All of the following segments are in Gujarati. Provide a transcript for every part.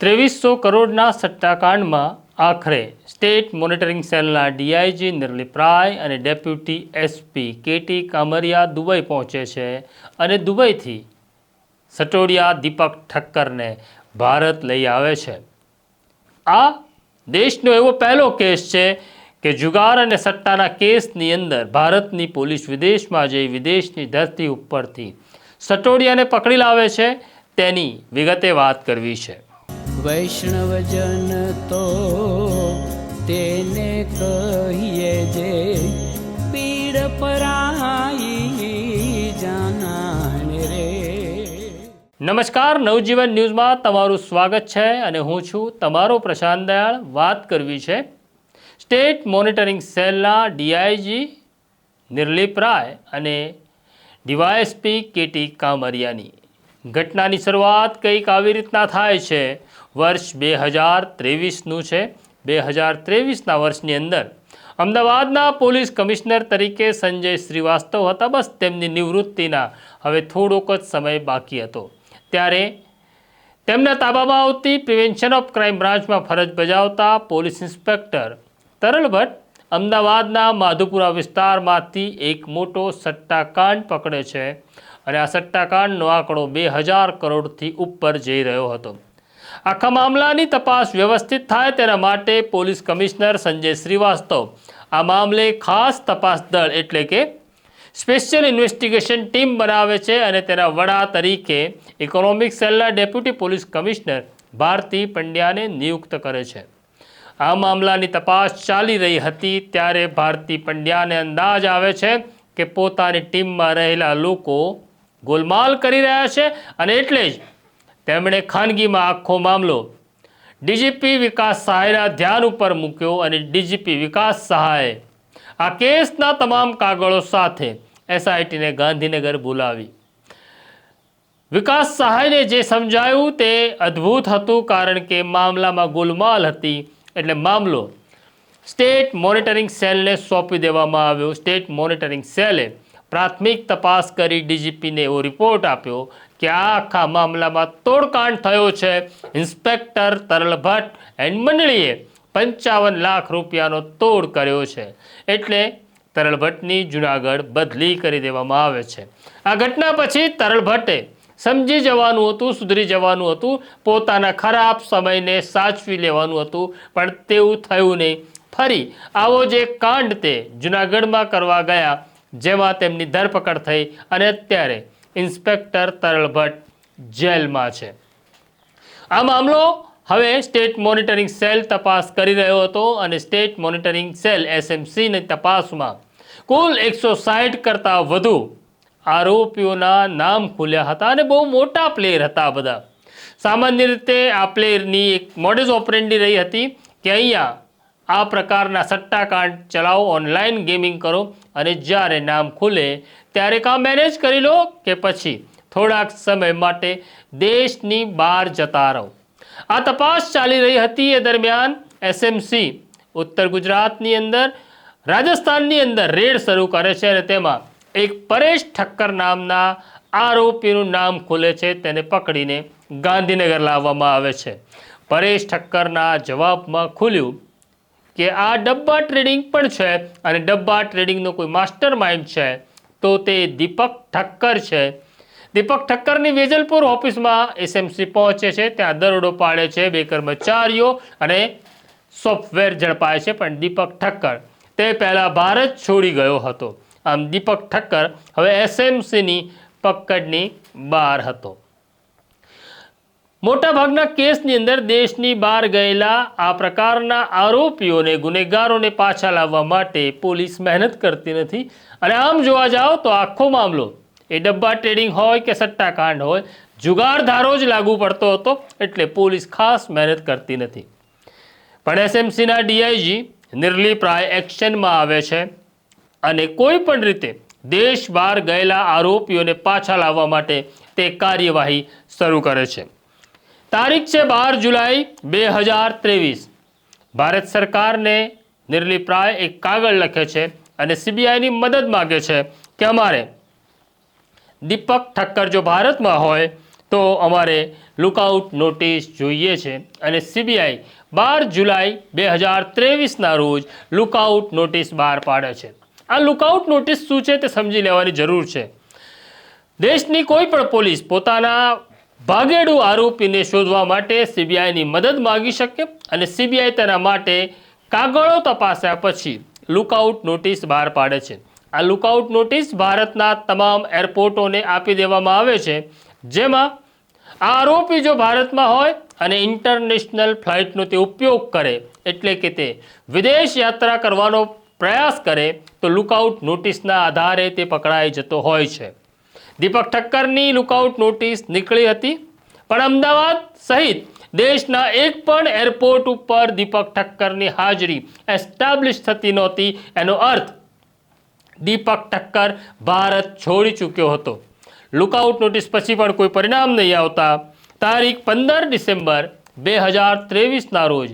ત્રેવીસો કરોડના સટ્ટાકાંડમાં આખરે સ્ટેટ મોનિટરિંગ સેલના ડીઆઈજી નિર્લિપ્રાય અને deputy SP KT Kamariya Dubai પહોંચે છે અને દુબઈથી સટોડિયા દીપક ઠક્કરને ભારત લઈ આવે છે. આ દેશનો એવો પહેલો કેસ છે કે જુગાર અને સટ્ટાના કેસની અંદર ભારતની પોલીસ વિદેશમાં જઈ વિદેશની ધરતી ઉપરથી સટોડિયાને પકડી લાવે છે. તેની વિગતે વાત કરવી છે. વૈષ્ણવજન તો તેને કહીએ જે પીડ પરાઈ જાનાને રે. નમસ્કાર, નવજીવન ન્યૂઝમાં તમારું સ્વાગત છે અને હું છું તમારો પ્રશાંત દયાળ. વાત કરવી છે સ્ટેટ મોનિટરિંગ સેલના ડીઆઈજી નિર્લિપ રાય અને ડીવાયએસપી કેટી કામરિયાની. ઘટનાની શરૂઆત કંઈક આવી રીતના થાય છે. વર્ષ બે હજાર ત્રેવીસનું છે. બે હજાર ત્રેવીસના વર્ષની અંદર અમદાવાદના પોલીસ કમિશનર તરીકે સંજય શ્રીવાસ્તવ હતા. બસ તેમની નિવૃત્તિના હવે થોડોક જ સમય બાકી હતો. ત્યારે તેમના તાબામાં આવતી પ્રિવેન્શન ઓફ ક્રાઇમ બ્રાન્ચમાં ફરજ બજાવતા પોલીસ ઇન્સ્પેક્ટર તરલ ભટ્ટ અમદાવાદના માધુપુરા વિસ્તારમાંથી એક મોટો સટ્ટાકાંડ પકડે છે અને આ સટ્ટાકાંડનો આંકડો બે હજાર કરોડથી ઉપર જઈ રહ્યો હતો. આખા મામલાની તપાસ વ્યવસ્થિત થાય તેના માટે પોલીસ કમિશનર સંજય શ્રીવાસ્તવ. આ મામલે ખાસ તપાસ દળ એટલે કે સ્પેશિયલ ઇન્વેસ્ટિગેશન ટીમ બનાવે છે અને તેના વડા તરીકે ઇકોનોમિક સેલના ડેપ્યુટી પોલીસ કમિશનર ભારતી પંડ્યાને નિયુક્ત કરે છે. આ મામલાની તપાસ ચાલી રહી હતી ત્યારે ભારતી પંડ્યાને અંદાજ આવે છે કે પોતાની ટીમમાં રહેલા લોકો ગોલમાલ કરી રહ્યા છે અને એટલે જ તેમણે ખાનગીમાં આખો મામલો ડીજીપી વિકાસ સહાયના ધ્યાન ઉપર મૂક્યો અને ડીજીપી વિકાસ સહાયે આ કેસના તમામ કાગળો સાથે એસઆઈટીને ગાંધીનગર બોલાવી. વિકાસ સહાયને જે સમજાયું તે અદ્ભુત હતું કારણ કે મામલામાં ગોલમાલ હતી એટલે મામલો સ્ટેટ મોનિટરિંગ સેલને સોંપી દેવામાં આવ્યો. સ્ટેટ મોનિટરિંગ સેલે પ્રાથમિક તપાસ કરી ડીજીપીને એવો રિપોર્ટ આપ્યો કે આ આખા મામલામાં તોડકાંડ થયો છે? ઇન્સ્પેક્ટર તરલ ભટ્ટ એન્ડ મંડળીએ પંચાવન લાખ રૂપિયાનો તોડ કર્યો છે. એટલે તરલ ભટ્ટની જુનાગઢ બદલી કરી દેવામાં આવે છે. આ ઘટના પછી તરલ ભટ્ટે સમજી જવાનું હતું, સુધરી જવાનું હતું, પોતાના ખરાબ સમયને સાચવી લેવાનું હતું, પણ તેવું થયું નહીં. ફરી આવો જે કાંડ તે જુનાગઢમાં કરવા ગયા, જેમાં તેમની ધરપકડ થઈ અને અત્યારે ઇન્સ્પેક્ટર તરલ ભટ્ટ જેલમાં છે. આ મામલો હવે સ્ટેટ મોનિટરિંગ સેલ તપાસ કરી રહ્યો હતો અને સ્ટેટ મોનિટરિંગ સેલ એસએમસીની તપાસમાં કુલ એકસો સાઠ કરતાં વધુ આરોપીઓના નામ ખુલ્યા હતા અને બહુ મોટા પ્લેયર હતા બધા. સામાન્ય રીતે આ પ્લેયરની એક મોડેસ ઓપરેન્ડી રહી હતી કે અહીંયા આ પ્રકારના સટ્ટાકાંડ ચલાવો ઓનલાઈન ગેમિંગ કરો અને જ્યારે નામ ખુલે ત્યારે કાં મેનેજ કરી લો કે પછી થોડાક સમય માટે દેશની બહાર જતા રહો. આ તપાસ ચાલી રહી હતી એ દરમિયાન એસએમસી ઉત્તર ગુજરાતની અંદર, રાજસ્થાનની અંદર રેડ શરૂ કરે છે અને તેમાં એક પરેશ ઠક્કર નામના આરોપીનું નામ ખુલે છે તેને પકડીને ગાંધીનગર લાવવામાં આવે છે. પરેશ ઠક્કરના જવાબમાં ખુલ્યું કે આ ડબ્બા ટ્રેડિંગ પણ છે અને ડબ્બા ટ્રેડિંગનો કોઈ માસ્ટર માઇન્ડ છે, તો તે દીપક ઠક્કર છે. દીપક ઠક્કરની વેજલપુર ઓફિસમાં એસએમસી પહોંચે છે, ત્યાં દરોડો પાડે છે બે કર્મચારીઓ અને સોફ્ટવેર ઝડપાય છે, પણ દીપક ઠક્કર, તે પહેલાં ભારત છોડી ગયો હતો. આમ દીપક ઠક્કર હવે એસએમસીની પકડની બહાર હતો. મોટાભાગના કેસની અંદર દેશની બહાર ગયેલા આ પ્રકારના આરોપીઓને, ગુનેગારોને પાછા લાવવા માટે પોલીસ મહેનત કરતી નથી. અને આમ જોવા જાઓ તો આખો મામલો એ ડબ્બા ટ્રેડિંગ હોય કે સટ્ટાકાંડ હોય, જુગારધારો જ લાગુ પડતો હતો, એટલે પોલીસ ખાસ મહેનત કરતી નથી. પણ એસએમસીના ડીઆઈજી નિર્લિપ રાય એક્શનમાં આવે છે અને કોઈ પણ રીતે દેશ બહાર ગયેલા આરોપીઓને પાછા લાવવા માટે તે કાર્યવાહી શરૂ કરે છે. તારીખ છે બાર જુલાઈ બે હજાર ત્રેવીસ. ભારત સરકારને નિર્લિપ્રાય એક કાગળ લખે છે અને સીબીઆઈની મદદ માગે છે કે અમારે દીપક ઠક્કર જો ભારતમાં હોય તો અમારે લુકઆઉટ નોટિસ જોઈએ છે અને સીબીઆઈ બાર જુલાઈ બે હજાર ત્રેવીસના રોજ લુકઆઉટ નોટિસ બહાર પાડે છે. આ લુકઆઉટ નોટિસ શું છે તે સમજી લેવાની જરૂર છે. દેશની કોઈ પણ પોલીસ પોતાના ભાગેડુ આરોપીને શોધવા માટે સીબીઆઈની મદદ માગી શકે અને સીબીઆઈ તેના માટે કાગળો તપાસ્યા પછી લુકઆઉટ નોટિસ બહાર પાડે છે. આ લુકઆઉટ નોટિસ ભારતના તમામ એરપોર્ટોને આપી દેવામાં આવે છે. જેમાં આ આરોપી જો ભારતમાં હોય અને ઇન્ટરનેશનલ ફ્લાઇટનો તે ઉપયોગ કરે એટલે કે તે વિદેશ યાત્રા કરવાનો પ્રયાસ કરે તો લુકઆઉટ નોટિસના આધારે તે પકડાઈ જતો હોય છે. દીપક ઠક્કરની લુકઆઉટ નોટિસ નીકળી હતી. પણ અમદાવાદ સહિત દેશના એક પણ એરપોર્ટ ઉપર દીપક ઠક્કરની હાજરી એસ્ટાબ્લિશ થતી નહોતી. એનો અર્થ, દીપક ઠક્કર ભારત છોડી ચૂક્યો હતો. લુકઆઉટ નોટિસ પછી પણ કોઈ પરિણામ નહીં આવતા. તારીખ પંદર ડિસેમ્બર બે હજાર ત્રેવીસના રોજ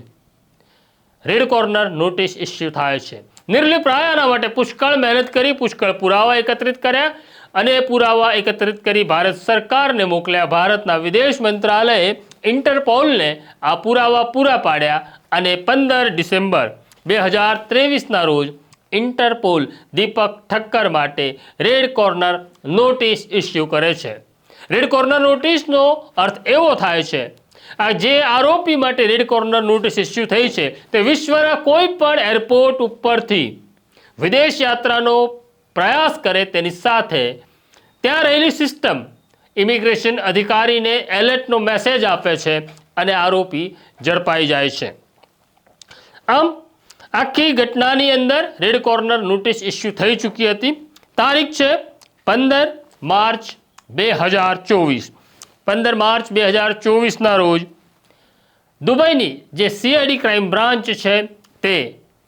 રેડ કોર્નર નોટિસ ઇસ્યુ થાય છે. નિર્લિપ રાય આના માટે પુષ્કળ મહેનત કરી, પુષ્કળ પુરાવા એકત્રિત કર્યા. અને પુરાવા એકત્રિત કરી ભારત સરકારને મોકલ્યા. ભારતના વિદેશ મંત્રાલયે ઇન્ટરપોલને આ પુરાવા પૂરા પાડ્યા અને પંદર ડિસેમ્બર બે હજાર ત્રેવીસના રોજ ઇન્ટરપોલ દીપક ઠક્કર માટે રેડ કોર્નર નોટિસ ઇસ્યુ કરે છે. રેડ કોર્નર નોટિસનો અર્થ એવો થાય છે, આ જે આરોપી માટે રેડ કોર્નર નોટિસ ઇસ્યુ થઈ છે, તે વિશ્વના કોઈ પણ એરપોર્ટ ઉપરથી વિદેશ યાત્રાનો પ્રયાસ કરે તેની સાથે, ત્યાં રહેલી સિસ્ટમ ઇમિગ્રેશન અધિકારીને એલર્ટનો મેસેજ આપે છે અને આરોપી ઝડપાઈ જાય છે. આમ, આખી ઘટનાની અંદર રેડ કોર્નર નોટિસ ઇસ્યુ થઈ ચૂકી હતી. તારીખ છે પંદર માર્ચ બે હજાર ચોવીસ. પંદર માર્ચ બે હજાર ચોવીસના રોજ દુબઈની જે સીઆઈડી ક્રાઇમ બ્રાન્ચ છે તે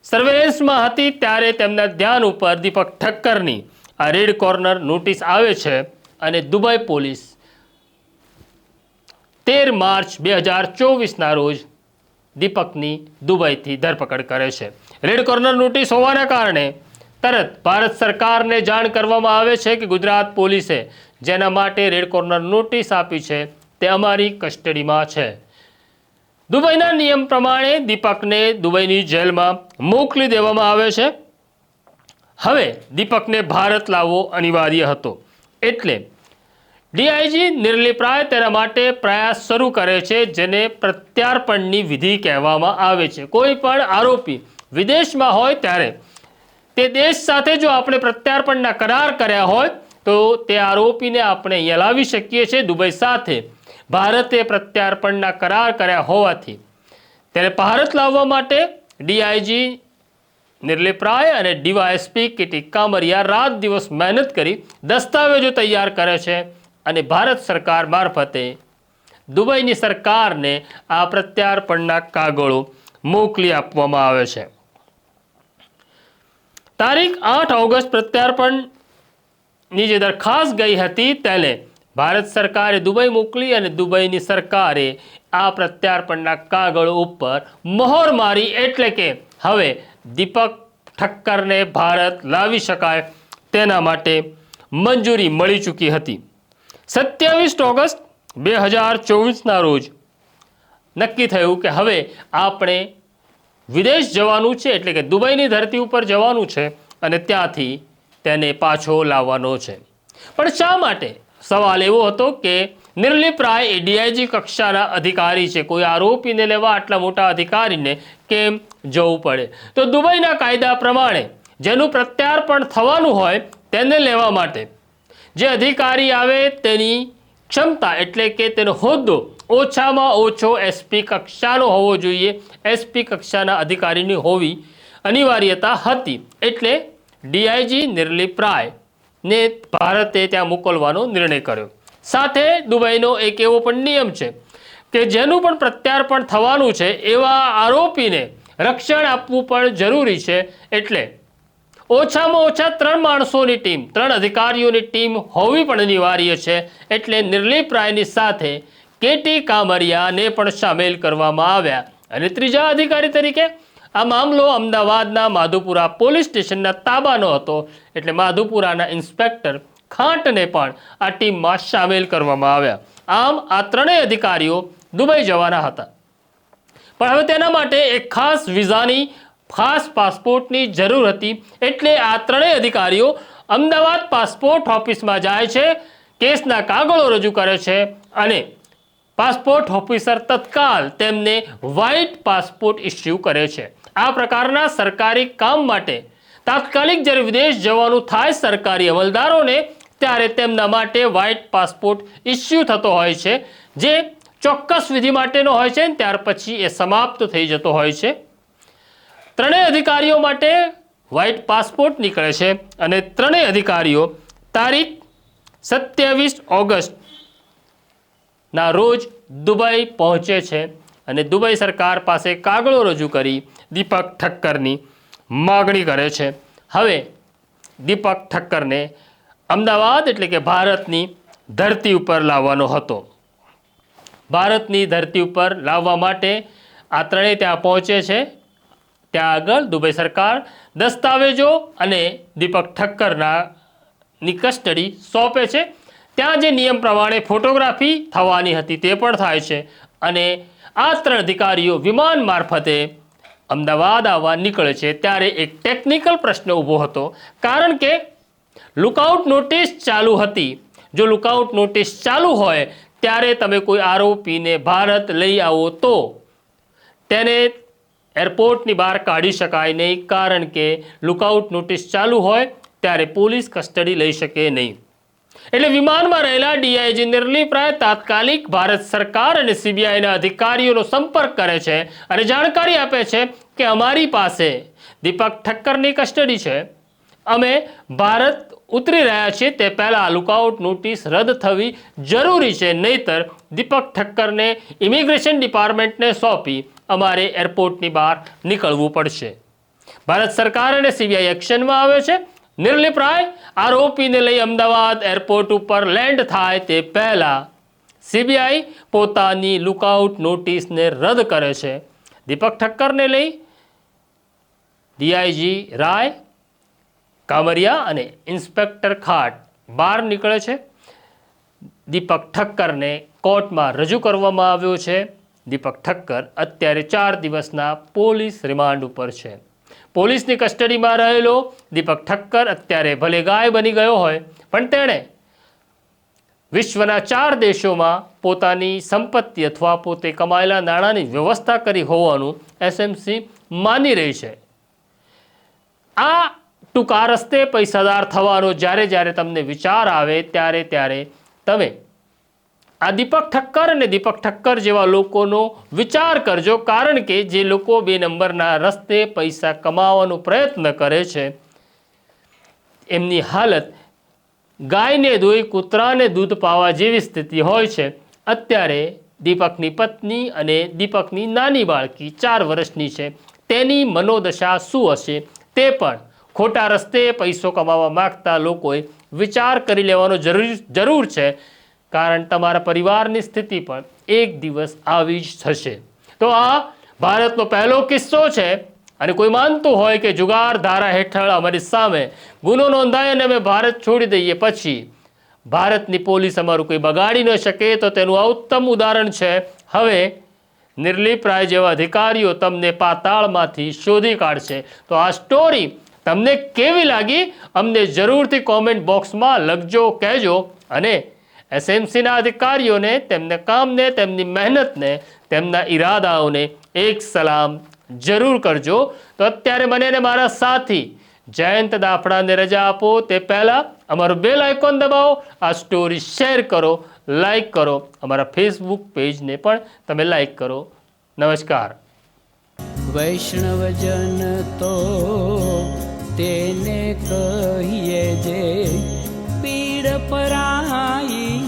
સર્વેલન્સમાં હતી ત્યારે તેમના ધ્યાન ઉપર દીપક ઠક્કરની આ રેડ કોર્નર નોટિસ આવે છે અને દુબઈ પોલીસ તેર માર્ચ બે હજાર ચોવીસના રોજ દીપકની દુબઈથી ધરપકડ કરે છે. રેડ કોર્નર નોટિસ હોવાના કારણે તરત ભારત સરકારને જાણ કરવામાં આવે છે કે ગુજરાત પોલીસે જેના માટે રેડ કોર્નર નોટિસ આપી છે તે અમારી કસ્ટડીમાં છે. દુબઈના નિયમ પ્રમાણે દીપકને દુબઈની જેલમાં મોકલી દેવામાં આવે છે. હવે દીપકને ભારત લાવવો અનિવાર્ય હતો. એટલે ડીઆઈજી નિર્લિપ્રાય તેના માટે પ્રયાસ શરૂ કરે છે, જેને પ્રત્યાર્પણની વિધિ કહેવામાં આવે છે. કોઈ પણ આરોપી વિદેશમાં હોય ત્યારે તે દેશ સાથે જો આપણે પ્રત્યાર્પણના કરાર કર્યા હોય, તો તે આરોપીને આપણે અહીંયા લાવી શકીએ છીએ દુબઈ સાથે. ભારતે પ્રત્યાર્પણના કરાર કર્યા હોવાથી તેને ભારત લાવવા માટે ડીઆઈજી નિર્લિપરાય અને ડીવાયએસપી કિટી કામરિયા રાત દિવસ મહેનત કરી દસ્તાવેજો તૈયાર કરે છે અને ભારત સરકાર મારફતે દુબઈની સરકારને આ પ્રત્યાર્પણના કાગળો મોકલી આપવામાં આવે છે. તારીખ આઠ ઓગસ્ટ પ્રત્યાર્પણની જે દરખાસ્ત ગઈ હતી તેને ભારત સરકારે દુબઈ મોકલી અને દુબઈની સરકારે આ પ્રત્યાર્પણના કાગળો ઉપર મહોર મારી એટલે કે હવે દીપક ઠક્કરને ભારત લાવી શકાય તેના માટે મંજૂરી મળી ચૂકી હતી. સત્યાવીસ ઓગસ્ટ બે હજાર ચોવીસના રોજ નક્કી થયું કે હવે આપણે વિદેશ જવાનું છે એટલે કે દુબઈની ધરતી ઉપર જવાનું છે અને ત્યાંથી તેને પાછો લાવવાનો છે. પણ શા માટે સવાલ એવો હતો કે નિર્લિપ રાય એ ડીઆઈજી કક્ષાના અધિકારી છે. કોઈ આરોપીને લેવા આટલા મોટા અધિકારીને કેમ જવું પડે? તો દુબઈના કાયદા પ્રમાણે જેનું પ્રત્યાર્પણ થવાનું હોય તેને લેવા માટે જે અધિકારી આવે તેની ક્ષમતા એટલે કે તેનો હોદ્દો ઓછામાં ઓછો એસપી કક્ષાનો હોવો જોઈએ. એસપી કક્ષાના અધિકારીની હોવી અનિવાર્યતા હતી. એટલે ડીઆઈજી નિર્લિપ રાય ને ભારતે ત્યાં મોકલવાનો નિર્ણય કર્યો. સાથે દુબઈનો એક એવો પણ નિયમ છે કે જેનું પણ પ્રત્યાર્પણ થવાનું છે એવા આરોપીને રક્ષણ આપવું પણ જરૂરી છે. એટલે ઓછામાં ઓછા ત્રણ માણસોની ટીમ, ત્રણ અધિકારીઓની ટીમ હોવી પણ અનિવાર્ય છે. એટલે નિર્લીપ રાયની સાથે કેટી કામરિયાને પણ સામેલ કરવામાં આવ્યા. અને ત્રીજા અધિકારી તરીકે આ મામલો અમદાવાદના માધુપુરા પોલીસ સ્ટેશનના તાબાનો હતો એટલે માધુપુરાના ઇન્સ્પેક્ટર ખાંટને પણ આ ટીમમાં સામેલ કરવામાં આવ્યા. આમ આ ત્રણેય અધિકારીઓ દુબઈ જવાના હતા. પણ હવે તેના માટે એક ખાસ વિઝાની, ખાસ પાસપોર્ટની જરૂર હતી એટલે આ ત્રણેય અધિકારીઓ અમદાવાદ પાસપોર્ટ ઓફિસમાં જાય છે, કેસના કાગળો રજૂ કરે છે અને પાસપોર્ટ ઓફિસર તત્કાલ તેમને વ્હાઇટ પાસપોર્ટ ઇસ્યુ કરે છે. આ પ્રકારના સરકારી કામ માટે તાત્કાલિક જ્યારે વિદેશ જવાનું થાય સરકારી અમલદારોને ત્યારે તેમના માટે વ્હાઇટ પાસપોર્ટ ઇસ્યુ થતો હોય છે, જે ચોક્કસ વિધિ માટેનો હોય છે ત્યાર પછી એ સમાપ્ત થઈ જતો હોય છે. ત્રણેય અધિકારીઓ માટે વ્હાઇટ પાસપોર્ટ નીકળે છે અને ત્રણેય અધિકારીઓ તારીખ સત્યાવીસ ઓગસ્ટ ના રોજ દુબઈ પહોંચે છે અને દુબઈ સરકાર પાસે કાગળો રજૂ કરી દીપક ઠક્કરની માગણી કરે છે. હવે દીપક ઠક્કરને અમદાવાદ એટલે કે ભારતની ધરતી ઉપર લાવવાનો હતો. ભારતની ધરતી ઉપર લાવવા માટે આ ત્રણેય ત્યાં પહોંચે છે. ત્યાં આગળ દુબઈ સરકાર દસ્તાવેજો અને દીપક ઠક્કરના ની કસ્ટડી સોંપે છે. ત્યાં જે નિયમ પ્રમાણે ફોટોગ્રાફી થવાની હતી તે પણ થાય છે. અને આ ત્રણ અધિકારીઓ વિમાન મારફતે અમદાવાદ આવવા નીકળે છે ત્યારે એક ટેકનિકલ પ્રશ્ન ઊભો હતો. કારણ કે લુકઆઉટ નોટિસ ચાલુ હતી. જો લુકઆઉટ નોટિસ ચાલુ હોય ત્યારે તમે કોઈ આરોપીને ભારત લઈ આવો તો તેને એરપોર્ટની બહાર કાઢી શકાય નહીં. કારણ કે લુકઆઉટ નોટિસ ચાલુ હોય ત્યારે પોલીસ કસ્ટડી લઈ શકે નહીં. એટલે વિમાનમાં રહેલા ડીઆઈજી નિર્લિપ્રાય તાત્કાલિક ભારત સરકાર અને સીબીઆઈના અધિકારીઓનો સંપર્ક કરે છે અને જાણકારી આપે છે કે અમારી પાસે દીપક ઠક્કરની કસ્ટડી છે. અમે ભારત ઉતરી રહ્યા છીએ તે પહેલાં લુકઆઉટ નોટિસ રદ થવી જરૂરી છે, નહીતર દીપક ઠક્કરને ઇમિગ્રેશન ડિપાર્ટમેન્ટને સોંપી અમારે એરપોર્ટની બહાર નીકળવું પડશે. ભારત સરકાર અને સીબીઆઈ એક્શનમાં આવે છે નિર્લિપ્રાય આરોપીને લઈ અમદાવાદ એરપોર્ટ ઉપર લેન્ડ થાય તે પહેલા સીબીઆઈ પોતાની લુકઆઉટ નોટિસને રદ કરે છે. દીપક ઠક્કરને લઈ ડીઆઈજી રાય કામરિયા અને ઇન્સ્પેક્ટર ખાટ બહાર નીકળે છે. દીપક ઠક્કરને કોર્ટમાં રજૂ કરવામાં આવ્યો છે. દીપક ઠક્કર અત્યારે ચાર દિવસના પોલીસ રિમાન્ડ ઉપર છે. પોલીસની કસ્ટડીમાં રહેલો દીપક ઠક્કર અત્યારે ભલે ગાય બની ગયો હોય, પણ તેણે વિશ્વના ચાર દેશોમાં પોતાની સંપત્તિ અથવા પોતે કમાયેલા નાણાંની વ્યવસ્થા કરી હોવાનું એસએમસી માની રહી છે. આ ટૂંકા રસ્તે પૈસાદાર થવાનો જ્યારે જ્યારે તમને વિચાર આવે, ત્યારે ત્યારે તમે આ દીપક ઠક્કર અને દીપક ઠક્કર જેવા લોકોનો વિચાર કરજો, કારણ કે જે લોકો બે નંબરના રસ્તે પૈસા કમાવાનો પ્રયત્ન કરે છે, એમની હાલત ગાયને દોઈ કૂતરાને દૂધ પાવા જેવી સ્થિતિ હોય છે. અત્યારે દીપકની પત્ની અને દીપકની નાની બાળકી ચાર વર્ષની છે. તેની મનોદશા શું હશે તે પણ ખોટા રસ્તે પૈસો કમાવા માંગતા લોકોએ વિચાર કરી લેવાનો જરૂર જરૂર છે. કારણ તમારા પરિવારની સ્થિતિ પણ એક દિવસ આવી જ થશે. તો આ ભારતનો પહેલો કિસ્સો છે અને કોઈ માનતું હોય કે જુગાર ધારા હેઠળ અમારી સામે ગુનો નોંધાય અને અમે ભારત છોડી દઈએ પછી ભારતની પોલીસ અમારું કોઈ બગાડી ન શકે, તો તેનું આ ઉત્તમ ઉદાહરણ છે. હવે નિર્લીપ રાય જેવા અધિકારીઓ તમને પાતાળમાંથી શોધી કાઢશે. તો આ સ્ટોરી તમને કેવી લાગી? અમને જરૂરથી કોમેન્ટ બોક્સમાં લખજો, કહેજો અને એસએમસીના અધિકારીઓને, તેમના કામને, તેમની મહેનતને, તેમના ઈરાદાઓને એક સલામ જરૂર કરજો. તો અત્યારે મને અને મારા સાથી જયંત દાફડાને રજા આપો. તે પહેલાં અમારું બેલ આઇકોન દબાવો, આ સ્ટોરી શેર કરો લાઈક કરો. અમારા ફેસબુક પેજને પણ તમે લાઈક કરો. નમસ્કાર. વૈષ્ણવજન તો તેને કહીએ જે પરાઈ